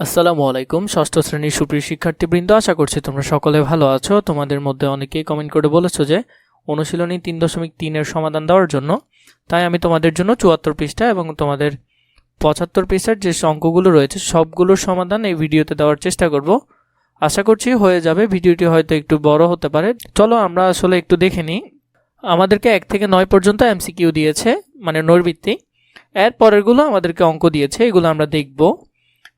আসসালামু আলাইকুম, ষষ্ঠ শ্রেণির সুপ্রিয় শিক্ষার্থীবৃন্দ, আশা করছি তোমরা সকলে ভালো আছো। তোমাদের মধ্যে অনেকেই কমেন্ট করে বলেছ যে, অনুশীলনী তিন দশমিক তিনের সমাধান দেওয়ার জন্য। তাই আমি তোমাদের জন্য চুয়াত্তর পৃষ্ঠা এবং তোমাদের পঁচাত্তর পৃষ্ঠার যে অঙ্কগুলো রয়েছে, সবগুলোর সমাধান এই ভিডিওতে দেওয়ার চেষ্টা করব। আশা করছি হয়ে যাবে, ভিডিওটি হয়তো একটু বড় হতে পারে। চলো আমরা আসলে একটু দেখে নিই। আমাদেরকে এক থেকে নয় পর্যন্ত এমসিকিউ দিয়েছে মানে নৈর্বৃত্তি এর পরেরগুলো আমাদেরকে অঙ্ক দিয়েছে, এগুলো আমরা দেখব।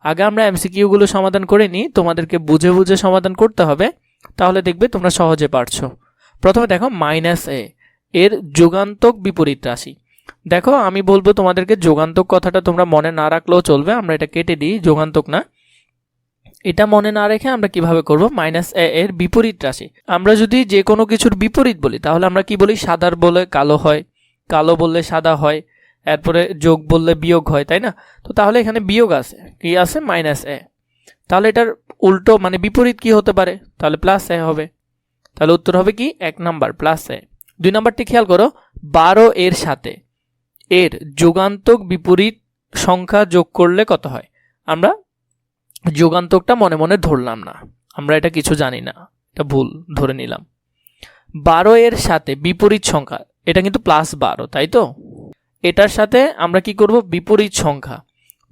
আগে আমরা এমসিকিউগুলো সমাধান করে নিই, তোমাদেরকে বুঝে বুঝে সমাধান করতে হবে, তাহলে দেখবে তোমরা সহজে পারছ। প্রথমে দেখো মাইনাস এ এর যোগান্তক বিপরীত রাশি। দেখো, আমি বলব তোমাদেরকে যোগান্তক কথাটা তোমরা মনে না রাখলেও চলবে, আমরা এটা কেটে দিই, যোগান্তক না। এটা মনে না রেখে আমরা কীভাবে করব? মাইনাস এ এর বিপরীত রাশি। আমরা যদি যে কোনো কিছুর বিপরীত বলি, তাহলে আমরা কি বলি? সাদার বলে কালো হয়, কালো বললে সাদা হয় এরপরে যোগ বললে বিয়োগ হয়, তাই না? তো তাহলে এখানে বিয়োগ আছে। কি আছে? মাইনাস এ তাহলে এটার উল্টো মানে বিপরীত কি হতে পারে? তাহলে প্লাস এ হবে। তাহলে উত্তর হবে কি? এক নাম্বার প্লাস এ দুই নাম্বারটি খেয়াল করো, বারো এর সাথে এর যোগান্তক বিপরীত সংখ্যা যোগ করলে কত হয়? আমরা যোগান্তকটা মনে মনে ধরলাম না। আমরা এটা কিছু জানি না। এটা ভুল, ধরে নিলাম। বারো এর সাথে বিপরীত সংখ্যা, এটা কিন্তু প্লাস বারো, তাই তো? এটার সাথে আমরা কি করব? বিপরীত সংখ্যা।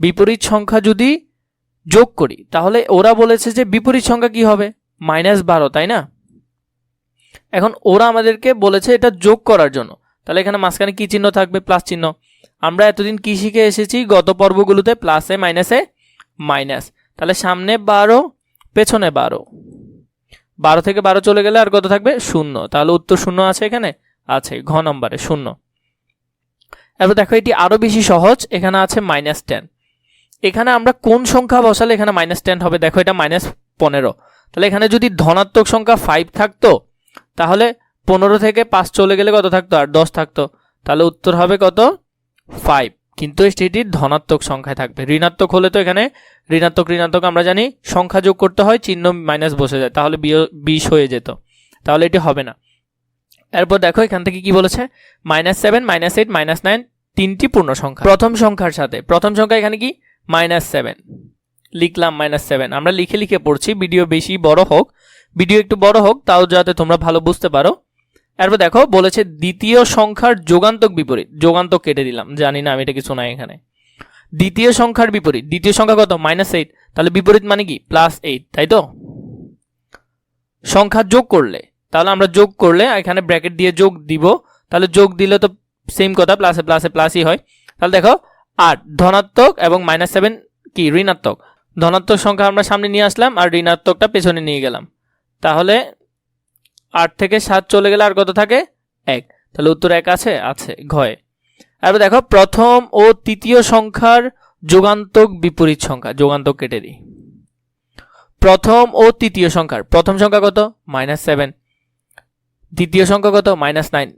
বিপরীত সংখ্যা যদি যোগ করি, তাহলে ওরা বলেছে যে বিপরীত সংখ্যা কি হবে? মাইনাস বারো, তাই না? এখন ওরা আমাদেরকে বলেছে এটা যোগ করার জন্য। তাহলে এখানে মাঝখানে কি চিহ্ন থাকবে? প্লাস চিহ্ন। আমরা এতদিন কি শিখে এসেছি? গত পর্বগুলোতে প্লাসে মাইনাসে মাইনাস তাহলে সামনে বারো, পেছনে বারো। বারো থেকে বারো চলে গেলে আর কত থাকবে? শূন্য। তাহলে উত্তর শূন্য আছে এখানে? আছে, ঘ নম্বরে, শূন্য। এবার দেখো, এটি আরও বেশি সহজ। এখানে আছে মাইনাস টেন এখানে আমরা কোন সংখ্যা বসালে এখানে মাইনাস টেন হবে? দেখো, এটা মাইনাস পনেরো। তাহলে এখানে যদি ধনাত্মক সংখ্যা ফাইভ থাকতো, তাহলে পনেরো থেকে পাঁচ চলে গেলে কত থাকতো? আর দশ থাকতো। তাহলে উত্তর হবে কত? ফাইভ কিন্তু সেটি ধনাত্মক সংখ্যায় থাকবে। ঋণাত্মক হলে তো এখানে ঋণাত্মক ঋণাত্মক আমরা জানি সংখ্যা যোগ করতে হয়, চিহ্ন মাইনাস বসে যায়। তাহলে বিশ হয়ে যেত। তাহলে এটি হবে না। এরপর দেখো এখান থেকে কি বলেছে? Minus seven minus eight minus nine তিনটি পূর্ণ সংখ্যা। প্রথম সংখ্যার সাথে। প্রথম সংখ্যা এখানে কি? মাইনাস সেভেন লিখলাম মাইনাস সেভেন আমরা লিখে লিখে পড়ছি। ভিডিও বেশি বড় হোক ভিডিও একটু বড় হোক, তাও যাতে তোমরা ভালো বুঝতে পারো। এরপর দেখো, বলেছে দ্বিতীয় সংখ্যার যোগান্তক বিপরীত। যোগান্তক কেটে দিলাম। জানি না আমি এটা কিছু নাই এখানে। দ্বিতীয় সংখ্যার বিপরীত। দ্বিতীয় সংখ্যা কত? মাইনাস এইট তাহলে বিপরীত মানে কি? প্লাস এইট তাই তো? সংখ্যা যোগ করলে। তাহলে আমরা যোগ করলে, এখানে ব্র্যাকেট দিয়ে যোগ দিব। তাহলে যোগ দিলে তো সেম কথা প্লাসে প্লাসে প্লাসই হয়। তাহলে দেখো, আট, ধনাত্মক এবং মাইনাস সেভেন কি? ঋণাত্মক। ধনাত্মক সংখ্যা আমরা সামনে নিয়ে আসলাম আর ঋণাত্মকটা পেছনে নিয়ে গেলাম। তাহলে আট থেকে সাত চলে গেলে আর কত থাকে? এক। তাহলে উত্তর এক আছে? আছে, ঘয়ে। এবার দেখো, প্রথম ও তৃতীয় সংখ্যার যোগান্তক বিপরীত সংখ্যা, যোগান্তক কেটে দিই প্রথম ও তৃতীয় সংখ্যার, প্রথম সংখ্যা কত? মাইনাস সেভেন দ্বিতীয় সংখ্যা কত? Minus nine.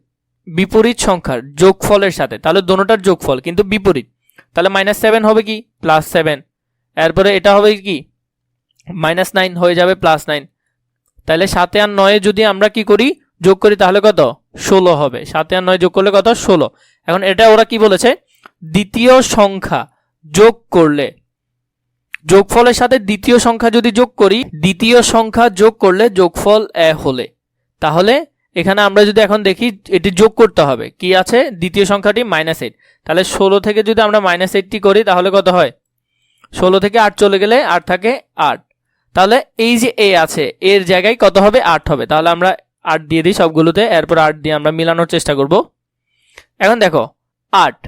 বিপরীত সংখ্যার যোগফলের সাথে, তাহলে দোনোটার যোগফল, কিন্তু বিপরীত। তাহলে মাইনাস সেভেন হবে কি? Plus seven. এরপরে এটা হবে কি? মাইনাস নাইন হয়ে যাবে প্লাস নাইন। তাহলে সাতে আর নয়ে যদি আমরা কি করি? যোগ করি, তাহলে কত? ষোলো হবে। সাতে আর নয় যোগ করলে কত? ষোলো। এখন এটা ওরা কি বলেছে? দ্বিতীয় সংখ্যা যোগ করলে, যোগফলের সাথে দ্বিতীয় সংখ্যা যদি যোগ করি, দ্বিতীয় সংখ্যা যোগ করলে যোগফল এ হলে, তাহলে এখানে আমরা যদি এখন দেখি, এটি যোগ করতে হবে। কি আছে? দ্বিতীয় সংখ্যাটি মাইনাস এইট তাহলে ষোলো থেকে যদি আমরা মাইনাস এইটটি করি, তাহলে কত হয়? ষোলো থেকে আট চলে গেলে আট থাকে আট। তাহলে এই যে এ আছে, এর জায়গায় কত হবে? আট হবে। তাহলে আমরা আট দিয়ে দিই সবগুলোতে, এরপর আট দিয়ে আমরা মিলানোর চেষ্টা করব। এখন দেখো, আট,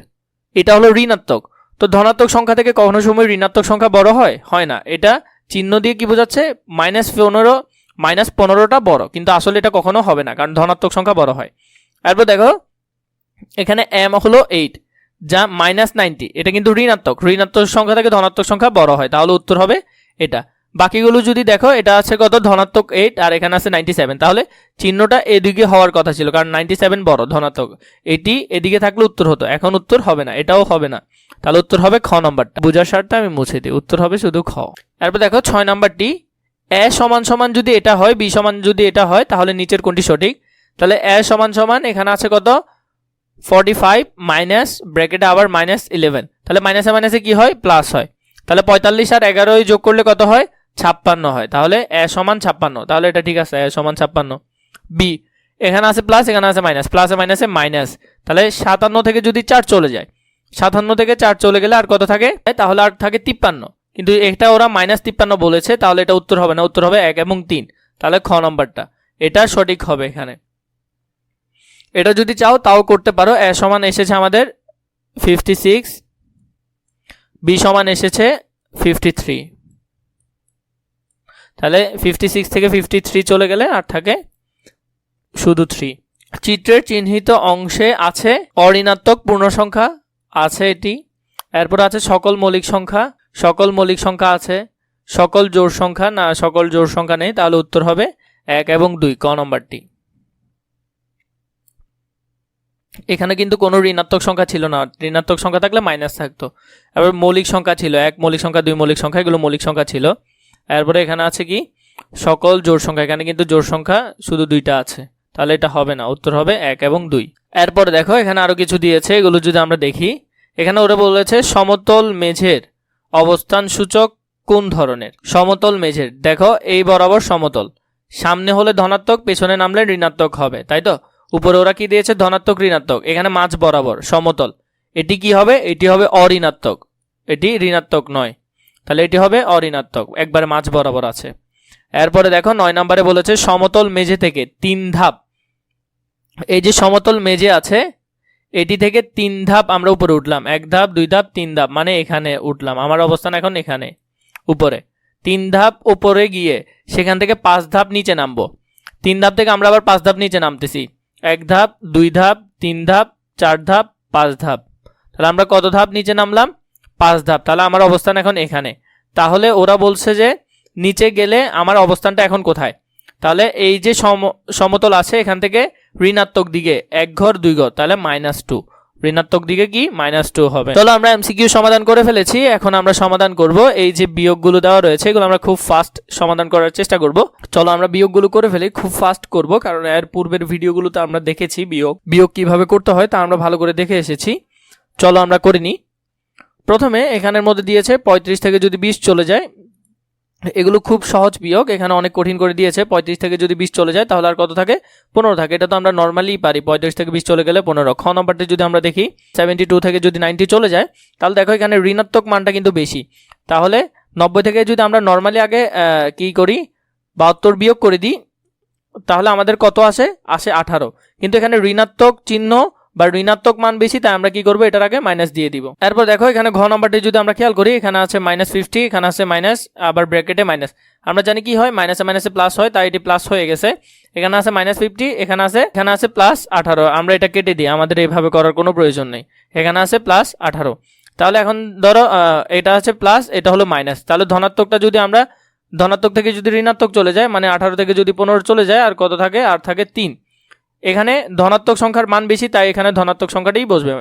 এটা হলো ঋণাত্মক। তো ধনাত্মক সংখ্যা থেকে কখনো সময় ঋণাত্মক সংখ্যা বড় হয়? হয় না। এটা চিহ্ন দিয়ে কি বোঝাচ্ছে? মাইনাস পনেরো মাইনাস পনেরোটা বড়, কিন্তু আসলে এটা কখনো হবে না, কারণ ধনাত্মক সংখ্যা বড় হয়। এরপর দেখো, এখানে এম হলো এইট যা মাইনাস নাইনটি, এটা কিন্তু ঋণাত্মক ঋণাত্মক সংখ্যা থেকে ধনাত্মক সংখ্যা বড় হয়, তাহলে উত্তর হবে এটা। বাকিগুলো যদি দেখো, এটা আছে কত? ধনাত্মক এইট আর এখানে আছে নাইনটি সেভেন তাহলে চিহ্নটা এদিকে হওয়ার কথা ছিল, কারণ নাইনটি সেভেন বড়, ধনাত্মক, এটি এদিকে থাকলে উত্তর হতো, এখন উত্তর হবে না, এটাও হবে না। তাহলে উত্তর হবে খ নম্বরটা। বোঝার স্বার্থে আমি মুছে দিই, উত্তর হবে শুধু খ। এরপর দেখো, ছয় নম্বরটি এ সমান সমান যদি এটা হয়, বি সমান যদি এটা হয়, তাহলে নিচের কোনটি সঠিক? তাহলে এ সমান সমান এখানে আছে কত? ফর্টি ফাইভ মাইনাস ব্র্যাকেটে আবার মাইনাস ইলেভেন তাহলে মাইনাসে মাইনাসে কি হয়? প্লাস হয়। তাহলে পঁয়তাল্লিশ আর এগারোই যোগ করলে কত হয়? ছাপ্পান্ন হয়। তাহলে এ সমান ছাপ্পান্ন। তাহলে এটা ঠিক আছে, এ সমান ছাপ্পান্ন। বি এখানে আছে প্লাস এখানে আছে মাইনাস প্লাসে মাইনাসে মাইনাস তাহলে সাতান্ন থেকে যদি চার চলে যায়, সাতান্ন থেকে চার চলে গেলে আর কত থাকে? তাহলে আর থাকে তিপ্পান্ন। কিন্তু এটা ওরা মাইনাস তিপ্পান্ন বলেছে, তাহলে এটা উত্তর হবে না, উত্তর হবে এক এবং তিন। তাহলে খ নম্বরটা। এটা সঠিক হবে এখানে। এটা যদি চাও, তাও করতে পারো। এ সমান এসেছে আমাদের ফিফটি সিক্স বি সমান এসেছে ফিফটি থ্রি তাহলে ফিফটি সিক্স থেকে ফিফটি থ্রি চলে গেলে আর থাকে শুধু থ্রি চিত্রের চিহ্নিত অংশে আছে অঋণাত্মক পূর্ণ সংখ্যা আছে এটি। এরপর আছে সকল মৌলিক সংখ্যা সকল মৌলিক সংখ্যা আছে, সকল জোর সংখ্যা না সকল জোর সংখ্যা নেই, তাহলে উত্তর হবে এক এবং দুই, ক নম্বরটি। এখানে কিন্তু কোনো ঋণাত্মক সংখ্যা ছিল না, ঋণাত্মক সংখ্যা থাকলে মাইনাস থাকতো। এবার মৌলিক সংখ্যা ছিল এক, মৌলিক সংখ্যা দুই, মৌলিক সংখ্যা, এগুলো মৌলিক সংখ্যা ছিল। এরপরে এখানে আছে কি? সকল জোর সংখ্যা, এখানে কিন্তু জোর সংখ্যা শুধু দুইটা আছে, তাহলে এটা হবে না, উত্তর হবে এক এবং দুই। এরপরে দেখো, এখানে আরও কিছু দিয়েছে, এগুলো যদি আমরা দেখি, এখানে ওরা বলেছে সমতল মেঝের অবস্থান সূচক কোন ধরনের? সমতল মেঝের। দেখো, এই বরাবর সমতল। সামনে হলে ধনাত্মক, পেছনে নামলে ঋণাত্মক হবে, তাই তো? উপরে ওরা কি দিয়েছে? ধনাত্মক, ঋণাত্মক। এখানে মাঝ বরাবর, সমতল। এটি কি হবে? এটি হবে অঋণাত্মক। এটি ঋণাত্মক নয়। তাহলে এটি হবে অঋণাত্মক। একবারে মাঝ বরাবর আছে। এরপরে দেখো, নয় নম্বরে বলেছে সমতল মেঝে থেকে তিন ধাপ। এই যে সমতল মেঝে আছে এটি থেকে তিন ধাপ আমরা উপরে উঠলাম। এক ধাপ, দুই ধাপ, তিন ধাপ মানে এখানে উঠলাম। আমার অবস্থান এখন এখানে, উপরে। তিন ধাপ উপরে গিয়ে সেখান থেকে পাঁচ ধাপ নিচে নামবো। তিন ধাপ থেকে আমরা আবার পাঁচ ধাপ নিচে নামতেছি। এক ধাপ, দুই ধাপ, তিন ধাপ, চার ধাপ, পাঁচ ধাপ। তাহলে আমরা কত ধাপ নিচে নামলাম? পাঁচ ধাপ। তাহলে আমার অবস্থান এখন এখানে। তাহলে ওরা বলছে যে নিচে গেলে আমার অবস্থানটা এখন কোথায়? তাহলে এই যে সম সমতল আছে এখান থেকে ঋণাত্মক দিকে এক ঘর, দুই ঘর, তাহলে মাইনাস টু ঋণাত্মক দিকে কি? মাইনাস টু হবে। চলো আমরা এমসিকিউ সমাধান করে ফেলেছি। এখন আমরা সমাধান করব। এই যে বিয়োগগুলো দেওয়া রয়েছে, এগুলো আমরা খুব ফাস্ট সমাধান করার চেষ্টা করব। চলো আমরা বিয়োগগুলো করে ফেলি। খুব ফাস্ট করব, কারণ এর পূর্বের ভিডিওগুলোতে আমরা দেখেছি বিয়োগ। বিয়োগ কীভাবে করতে হয় তা আমরা ভালো করে দেখে এসেছি। চলো আমরা করে নিই প্রথমে এখানের মধ্যে দিয়েছে পঁয়ত্রিশ থেকে যদি বিশ চলে যায় এগুলো খুব সহজ বিয়োগ, এখানে অনেক কঠিন করে দিয়েছে, পঁয়ত্রিশ থেকে যদি বিশ চলে যায় তাহলে আর কত থাকে? পনেরো থাকে, এটা তো আমরা নর্মালি পারি, পঁয়ত্রিশ থেকে বিশ চলে গেলে পনেরো। খ নম্বরটি যদি আমরা দেখি সেভেন্টি টু থেকে যদি নাইনটি চলে যায়, তাহলে দেখো এখানে ঋণাত্মক মানটা কিন্তু বেশি। তাহলে নব্বই থেকে যদি আমরা নর্মালি আগে কি করি, বাহাত্তর বিয়োগ করে দিই, তাহলে আমাদের কত আসে? আসে আঠারো। কিন্তু এখানে ঋণাত্মক চিহ্ন বা ঋণাত্মক মান বেশি, তাই আমরা কি করব? এটার আগে মাইনাস দিয়ে দিব। এরপর দেখো, এখানে ঘ নম্বরটি যদি আমরা খেয়াল করি, এখানে আছে মাইনাস ফিফটি এখানে আছে মাইনাস আবার ব্র্যাকেটে মাইনাস আমরা জানি কি হয়? মাইনাসে মাইনাসে প্লাস হয়, তাই এটি প্লাস হয়ে গেছে। এখানে আছে মাইনাস ফিফটি এখানে আছে এখানে আছে প্লাস আঠারো। আমরা এটা কেটে দিই, আমাদের এইভাবে করার কোনো প্রয়োজন নেই। এখানে আছে প্লাস আঠারো। তাহলে এখন ধরো এটা আছে প্লাস এটা হলো মাইনাস তাহলে ধনাত্মকটা যদি আমরা, ধনাত্মক থেকে যদি ঋণাত্মক চলে যায় মানে আঠারো থেকে যদি পনেরো চলে যায়, আর কত থাকে? আর থাকে তিন। এখানে ধনাত্মক সংখ্যার মান বেশি, তাই এখানে ধনাত্মক সংখ্যাটাই বসবে।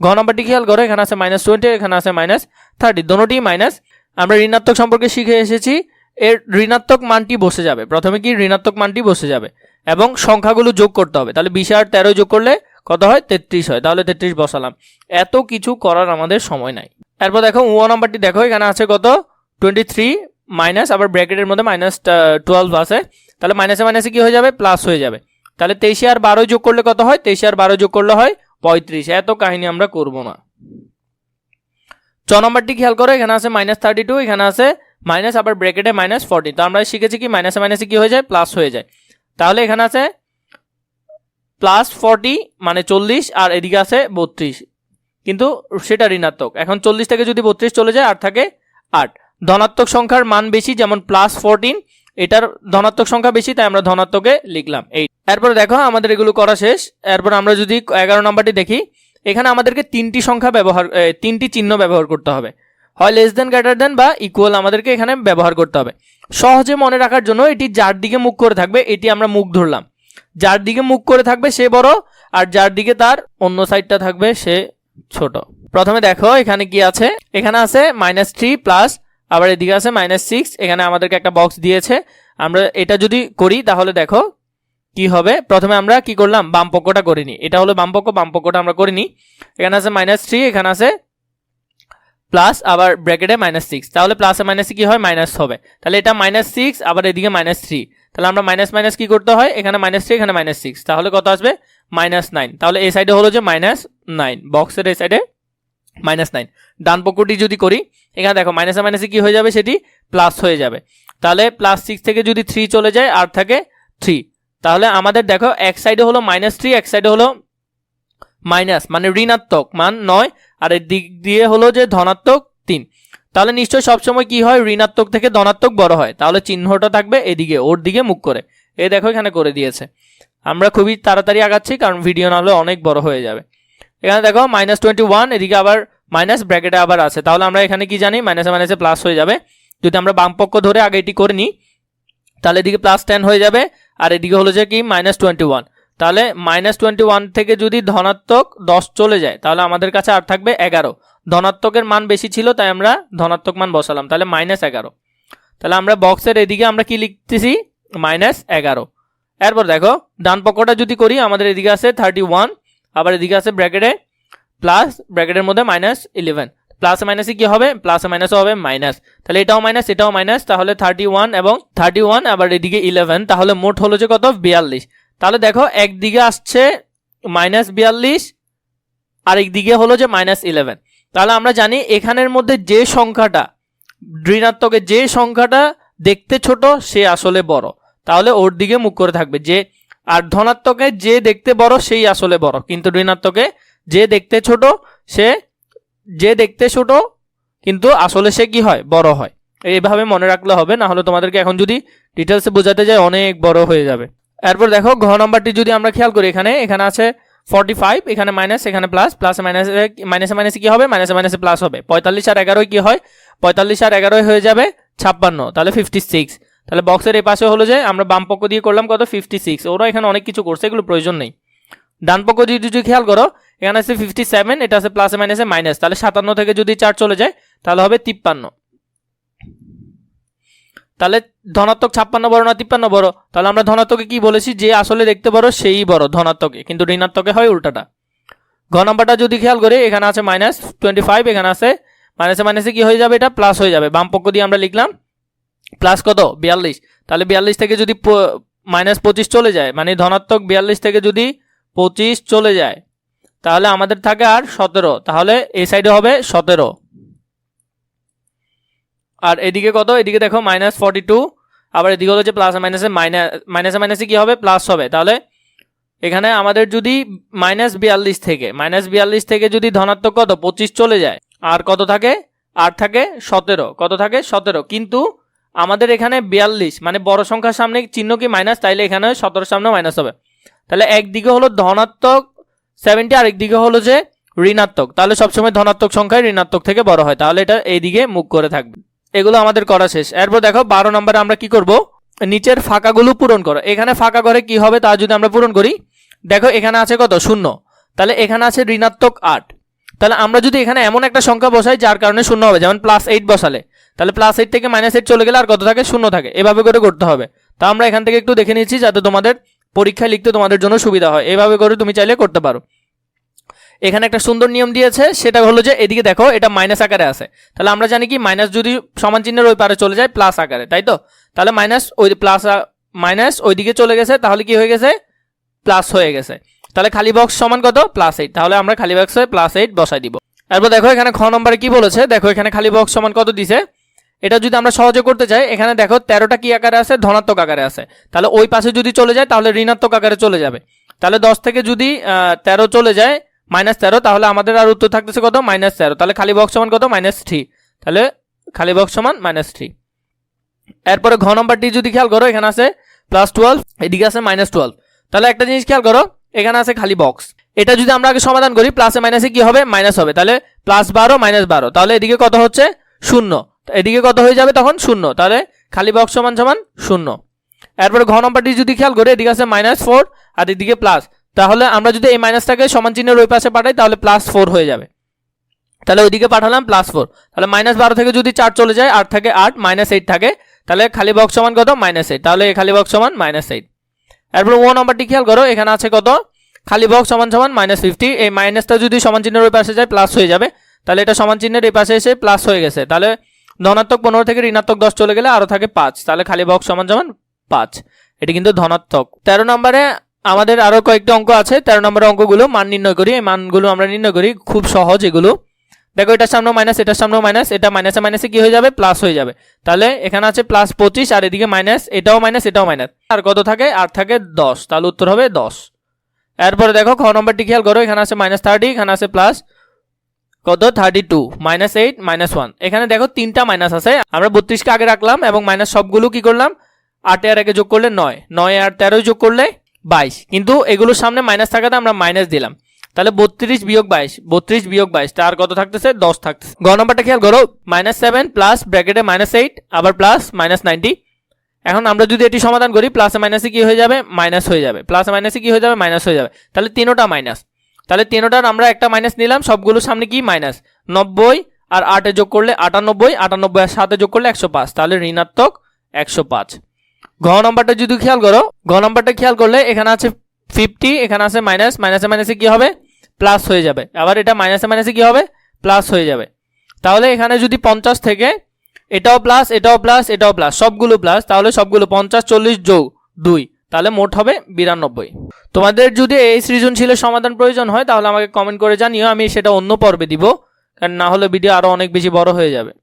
ঘ নম্বরটি খেয়াল করো, এখানে আছে মাইনাস টোয়েন্টি এখানে আছে মাইনাস থার্টি দোনোটি মাইনাস আমরা ঋণাত্মক সম্পর্কে শিখে এসেছি, এর ঋণাত্মক মানটি বসে যাবে। প্রথমে কি? ঋণাত্মক মানটি বসে যাবে। এবং সংখ্যাগুলো যোগ করতে হবে। তাহলে বিশ আর তেরো যোগ করলে কত হয়? তেত্রিশ হয়। তাহলে তেত্রিশ বসালাম। এত কিছু করার আমাদের সময় নাই। এরপর দেখো ও নাম্বারটি দেখো, এখানে আছে কত? টোয়েন্টি থ্রি মাইনাস আবার ব্র্যাকেটের মধ্যে মাইনাস টুয়েলভ আছে। তাহলে মাইনাসে মাইনাসে কি হয়ে যাবে? প্লাস হয়ে যাবে। তাহলে তেইশে আর বারো যোগ করলে কত হয়? তেইশে আর বারো যোগ করলে হয় পঁয়ত্রিশ। এত কাহিনী আমরা করব না। চ নম্বরটি খেয়াল করো, এখানে আছে মাইনাস থার্টি টু এখানে আছে মাইনাস আবার ব্র্যাকেটে মাইনাস ফর্টি তো আমরা শিখেছি কি? মাইনাসে মাইনাসে কি হয়ে যায়? প্লাস হয়ে যায়। তাহলে এখানে আছে প্লাস ফর্টি মানে চল্লিশ, আর এদিকে আছে বত্রিশ। কিন্তু সেটা ঋণাত্মক। এখন চল্লিশ থেকে যদি বত্রিশ চলে যায়, আর থাকে আট। ধনাত্মক সংখ্যার মান বেশি, যেমন প্লাস ফোরটিন এটার ধনাত্মক সংখ্যা বেশি, তাই আমরা ধনাত্মকে লিখলাম। এই এরপরে দেখো, আমাদের এগুলো করা শেষ। এরপর আমরা যদি এগারো নম্বরটি দেখি, এখানে আমাদেরকে তিনটি সংখ্যা ব্যবহার তিনটি চিহ্ন ব্যবহার করতে হবে। হয় লেস দেন গ্রেটার দেন বা ইকুয়াল আমাদেরকে এখানে ব্যবহার করতে হবে। সহজে মনে রাখার জন্য এটি যার দিকে মুখ করে থাকবে, এটি আমরা মুখ ধরলাম। যার দিকে মুখ করে থাকবে সে বড়, আর যার দিকে তার অন্য সাইডটা থাকবে সে ছোট। প্রথমে দেখো, এখানে কি আছে? এখানে আছে মাইনাস থ্রি প্লাস আবার এদিকে আছে মাইনাস সিক্স এখানে আমাদেরকে একটা বক্স দিয়েছে। আমরা এটা যদি করি, তাহলে দেখো কি হবে? প্রথমে আমরা কি করলাম? বাম পক্ষটা করিনি। এটা হলো বাম পক্ষ বাম পক্ষটা আমরা করিনি। এখানে আছে মাইনাস থ্রি এখানে আছে প্লাস আবার ব্র্যাকেটে মাইনাস সিক্স তাহলে প্লাসে মাইনাসে কি হয়? মাইনাস হবে। তাহলে এটা মাইনাস সিক্স আবার এদিকে মাইনাস থ্রি তাহলে আমরা মাইনাস মাইনাস কি করতে হয়? এখানে মাইনাস থ্রি এখানে মাইনাস সিক্স তাহলে কত আসবে? মাইনাস নাইন তাহলে এই সাইডে হলো যে মাইনাস নাইন বক্সের এই সাইডে মাইনাস নাইন ডান পক্ষটি যদি করি, এখানে দেখো মাইনাসে মাইনাসে কি হয়ে যাবে? সেটি প্লাস হয়ে যাবে। তাহলে প্লাস সিক্স থেকে যদি থ্রি চলে যায়, আর থাকে থ্রি তাহলে আমাদের দেখো এক সাইডে হলো মাইনাস থ্রি এক সাইডে হলো মাইনাস মানে ঋণাত্মক। মান নয়, আর এর দিক দিয়ে হলো যে ধনাত্মক তিন। তাহলে নিশ্চয়ই সবসময় কি হয়? ঋণাত্মক থেকে ধনাত্মক বড় হয়। তাহলে চিহ্নটা থাকবে এদিকে, ওর দিকে মুখ করে। এ দেখো এখানে করে দিয়েছে। আমরা খুবই তাড়াতাড়ি আগাচ্ছি, কারণ ভিডিও না হলে অনেক বড় হয়ে যাবে। এখানে দেখো মাইনাস টোয়েন্টি ওয়ান এদিকে আবার মাইনাস ব্র্যাকেটে আবার আছে। তাহলে আমরা এখানে কি জানি মাইনাসে মাইনাসে প্লাস হয়ে যাবে। যদি আমরা বাম পক্ষ ধরে আগে এটি করে নিই, তাহলে এদিকে প্লাস টেন হয়ে যাবে, আর এদিকে হলো যে কি মাইনাস টোয়েন্টি ওয়ান তাহলে মাইনাস টোয়েন্টি ওয়ান থেকে যদি ধনাত্মক দশ চলে যায়, তাহলে আমাদের কাছে আর থাকবে এগারো। ধনাত্মকের মান বেশি ছিল, তাই আমরা ধনাত্মক মান বসালাম, তাহলে মাইনাস এগারো। তাহলে আমরা বক্সের এদিকে আমরা কি লিখতেছি? মাইনাস এগারো। এরপর দেখো, ডান পক্ষটা যদি করি, আমাদের এদিকে আছে থার্টি ওয়ান আবার এদিকে আছে ব্র্যাকেটে প্লাস ব্র্যাকেটের মধ্যে মাইনাস ইলেভেন প্লাস মাইনাসে কী হবে? প্লাস মাইনাসও হবে মাইনাস তাহলে এটাও মাইনাস এটাও মাইনাস তাহলে থার্টি ওয়ান এবং থার্টি ওয়ান আবার এদিকে ইলেভেন তাহলে মোট হলো যে কত? বিয়াল্লিশ। তাহলে দেখো, একদিকে আসছে মাইনাস বিয়াল্লিশ আর একদিকে হলো যে মাইনাস ইলেভেন তাহলে আমরা জানি এখানের মধ্যে যে সংখ্যাটা, ঋণাত্মকের যে সংখ্যাটা দেখতে ছোট, সে আসলে বড়। তাহলে ওর দিকে মুখ করে থাকবে যে আর ধনাত্মকে যে দেখতে বড়, সেই আসলে বড়। কিন্তু ঋণাত্মকে যে দেখতে ছোট, সে যে দেখতে ছোট, কিন্তু আসলে সে কি হয়? বড় হয়। এইভাবে মনে রাখলে হবে না হলে তোমাদেরকে এখন যদি ডিটেলসে বোঝাতে যায় অনেক বড় হয়ে যাবে। এরপর দেখো, ঘ নাম্বারটি যদি আমরা খেয়াল করি, এখানে এখানে আছে ফর্টি ফাইভ এখানে মাইনাস এখানে প্লাস প্লাস মাইনাসে মাইনাসে মাইনাসে কি হবে? মাইনাসে মাইনাসে প্লাস হবে। পঁয়তাল্লিশ আর এগারোই কি হয়? পঁয়তাল্লিশ আর এগারোই হয়ে যাবে ছাপ্পান্ন, তাহলে ফিফটি সিক্স তাহলে বক্সের এই পাশে হলো যে আমরা বাম পক্ষ দিয়ে করলাম কত? ফিফটি সিক্স ওরা এখানে অনেক কিছু করছে, এগুলো প্রয়োজন নেই। ডান পক্ষ যদি যদি খেয়াল করো, এখানে আছে ফিফটি সেভেন এটা আছে প্লাসে মাইনাসে মাইনাস তাহলে সাতান্ন থেকে যদি চার চলে যায়, তাহলে হবে তিপ্পান্ন। তাহলে ধনাত্মক ছাপ্পান্ন বড় না তিপ্পান্ন বড়? তাহলে আমরা ধনাত্মকে কি বলেছি? যে আসলে দেখতে পারো সেই বড়, ধনাত্মকে। কিন্তু ঋণাত্মকে হয় উল্টাটা। ঘ নাম্বারটা যদি খেয়াল করি, এখানে আছে মাইনাস টোয়েন্টি ফাইভ এখানে আছে মাইনাসে মাইনাসে কি হয়ে যাবে? এটা প্লাস হয়ে যাবে। বাম পক্ষ দিয়ে আমরা লিখলাম প্লাস কত? বিয়াল্লিশ। তাহলে বিয়াল্লিশ থেকে যদি মাইনাস পঁচিশ চলে যায় মানে ধনাত্মক বিয়াল্লিশ থেকে যদি পঁচিশ চলে যায়, তাহলে আমাদের থাকে আর সতেরো। তাহলে এই সাইডে হবে সতেরো। আর এদিকে কত? এদিকে দেখো মাইনাস ফর্টি টু আবার এদিকে হলো প্লাস মাইনাসে মাইনাস মাইনাসে মাইনাসে কী হবে? প্লাস হবে। তাহলে এখানে আমাদের যদি মাইনাস বিয়াল্লিশ থেকে মাইনাস বিয়াল্লিশ থেকে যদি ধনাত্মক কত? পঁচিশ চলে যায়। আর কত থাকে? আর থাকে সতেরো। কত থাকে? সতেরো। কিন্তু আমাদের এখানে বিয়াল্লিশ মানে বড় সংখ্যার সামনে চিহ্ন কি মাইনাস তাইলে এখানে সতেরোর সামনে মাইনাস হবে। তাহলে একদিকে হলো ধনাত্মক সেভেন্টি আর একদিকে হলো যে ঋণাত্মক। তাহলে সবসময় ধনাত্মক সংখ্যায় ঋণাত্মক থেকে বড় হয়। তাহলে এটা এইদিকে মুখ করে থাকবে। এগুলো আমাদের করা শেষ। এরপর দেখো, বারো নম্বরে আমরা কি করব? নিচের ফাঁকাগুলো পূরণ করো। এখানে ফাঁকা করে কি হবে? তা যদি আমরা পূরণ করি, দেখো এখানে আছে কত? শূন্য। তাহলে এখানে আছে ঋণাত্মক আট। তাহলে আমরা যদি এখানে এমন একটা সংখ্যা বসাই, যার কারণে শূন্য হবে। যেমন প্লাস এইট বসালে। তাহলে প্লাস এইট থেকে মাইনাস এইট চলে গেলে আর কত থাকে? শূন্য থাকে। এভাবে করে করতে হবে। তা আমরা এখান থেকে একটু দেখে নিচ্ছি যাতে তোমাদের পরীক্ষায় লিখতে তোমাদের জন্য সুবিধা হয়। এভাবে করে তুমি চাইলে করতে পারো। এখানে একটা সুন্দর নিয়ম দিয়েছে। সেটা হলো যে এদিকে দেখো, এটা মাইনাস আকারে আছে। তাহলে আমরা জানি কি মাইনাস যদি সমান চিহ্নের ওই পারে চলে যায় প্লাস আকারে, তাই তো? তাহলে মাইনাস ওই প্লাস মাইনাস ওইদিকে চলে গেছে। তাহলে কি হয়ে গেছে? প্লাস হয়ে গেছে। তাহলে খালি বক্স সমান কত? প্লাস এইট তাহলে আমরা খালি বক্সে প্লাস এইট বসাই দিব। এরপর দেখো এখানে খ নম্বরে কি বলেছে? দেখো এখানে খালি বক্স সমান কত দিছে? এটা যদি আমরা সহজে করতে চাই এখানে দেখো তেরোটা কি আকারে আছে? ধনাত্মক আকারে আছে। তাহলে ওই পাশে যদি চলে যায়, তাহলে ঋণাত্মক আকারে চলে যাবে। তাহলে দশ থেকে যদি তেরো চলে যায়, মাইনাস তেরো, তাহলে আমাদের আর উত্তর থাকতেছে কত? মাইনাস তেরো। তাহলে খালি বক্স সমান কত? Minus three. তাহলে খালি বক্স সমান মাইনাস থ্রি। এরপরে ঘ নম্বরটি যদি খেয়াল করো, এখানে আছে প্লাস টুয়েলভ এদিকে আছে মাইনাস টুয়েলভ তাহলে একটা জিনিস খেয়াল করো, এখানে আছে খালি বক্স এটা যদি আমরা আগে সমাধান করি প্লাসে মাইনাসে কি হবে? মাইনাস হবে। তাহলে প্লাস বারো মাইনাস বারো। তাহলে এদিকে কত হচ্ছে? শূন্য। এদিকে কত হয়ে যাবে তখন? শূন্য। তাহলে খালি বক্স সমান সমান শূন্য। এরপরে ঘ নম্বরটি যদি খেয়াল করি, এদিকে আছে মাইনাস ফোর আর এদিকে প্লাস তাহলে আমরা যদি এই মাইনাসটাকে সমান চিহ্নের ওই পাশে পাঠাই, তাহলে প্লাস ফোর হয়ে যাবে। তাহলে ওইদিকে পাঠালাম প্লাস ফোর তাহলে মাইনাস বারো থেকে যদি চার চলে যায়, আট থাকে আট মাইনাস এইট থাকে, তাহলে খালি বক্স সমান কত? মাইনাস এইট তাহলে খালি বক্স সমান মাইনাস এইট এরপর ও নাম্বারটি খেয়াল করো, এখানে আছে কত? খালি বক্স সমান সমান মাইনাস ফিফটি এই মাইনাসটা যদি সমান চিহ্নের ওই পাশে যায় প্লাস হয়ে যাবে। তাহলে এটা সমান চিহ্নের এই পাশে এসে প্লাস হয়ে গেছে। তাহলে ধনাত্মক পনেরো থেকে ঋণাত্মক দশ চলে গেলে আরও থাকে পাঁচ। তাহলে খালি বক্স সমান সমান পাঁচ। এটি কিন্তু ধনাত্মক। তেরো নম্বরে আমাদের আরও কয়েকটি অঙ্ক আছে। তেরো নম্বরের অঙ্কগুলো মান নির্ণয় করি। এই মানগুলো আমরা নির্ণয় করি খুব সহজ এগুলো। দেখো, এটার সামনে মাইনাস এটার সামনেও মাইনাস এটা মাইনাসে মাইনাসে কি হয়ে যাবে? প্লাস হয়ে যাবে। তাহলে এখানে আছে প্লাস পঁচিশ, আর এদিকে মাইনাস এটাও মাইনাস এটাও মাইনাস আর কত থাকে? আর থাকে দশ। তাহলে উত্তর হবে দশ। এরপরে দেখো, খ নম্বরটি খেয়াল করো। এখানে আছে মাইনাস থার্টি এখানে আছে প্লাস কত? Thirty two minus eight minus one এখানে দেখো তিনটা মাইনাস আছে। আমরা বত্রিশকে আগে রাখলাম এবং মাইনাস সবগুলো কি করলাম? আটে আর একে যোগ করলে নয়। নয় আর তেরোই যোগ করলে বাইশ। কিন্তু এগুলোর সামনে মাইনাস থাকাতে আমরা মাইনাস দিলাম। তাহলে বত্রিশ বিয়োগ বাইশ, বত্রিশ বিয়োগ বাইশ। তার কত থাকতেছে? দশ থাকতেছে। গ নম্বরটা খেয়াল করো। মাইনাস সেভেন প্লাস ব্র্যাকেটে মাইনাস এইট আবার প্লাস মাইনাস নাইনটি এখন আমরা যদি এটি সমাধান করি প্লাসে মাইনাসে কি হয়ে যাবে? মাইনাস হয়ে যাবে। প্লাসে মাইনাসে কি হয়ে যাবে? মাইনাস হয়ে যাবে। তাহলে তিনোটা মাইনাস তাহলে তিনোটার আমরা একটা মাইনাস নিলাম, সবগুলোর সামনে কি মাইনাস নব্বই আর আটে যোগ করলে আটানব্বই আটানব্বই আর সাথে যোগ করলে একশো পাঁচ, তাহলে ঋণাত্মক একশো পাঁচ। ঘ নম্বরটা যদি খেয়াল করো, ঘ নম্বরটা খেয়াল করলে এখানে আছে ফিফটি এখানে আছে মাইনাস মাইনাসে মাইনাসে কি হবে? প্লাস হয়ে যাবে। আবার এটা মাইনাসে মাইনাসে কি হবে? প্লাস হয়ে যাবে। তাহলে এখানে যদি পঞ্চাশ থেকে, এটাও প্লাস এটাও প্লাস এটাও প্লাস সবগুলো প্লাস তাহলে সবগুলো পঞ্চাশ, চল্লিশ যোগ দুই। তাহলে মোট হবে বিরানব্বই। তোমাদের যদি এই সৃজনশীলের সমাধান প্রয়োজন হয়, তাহলে আমাকে কমেন্ট করে জানিও, আমি সেটা অন্য পর্বে দিব। কারণ না হলে ভিডিও আরও অনেক বেশি বড় হয়ে যাবে।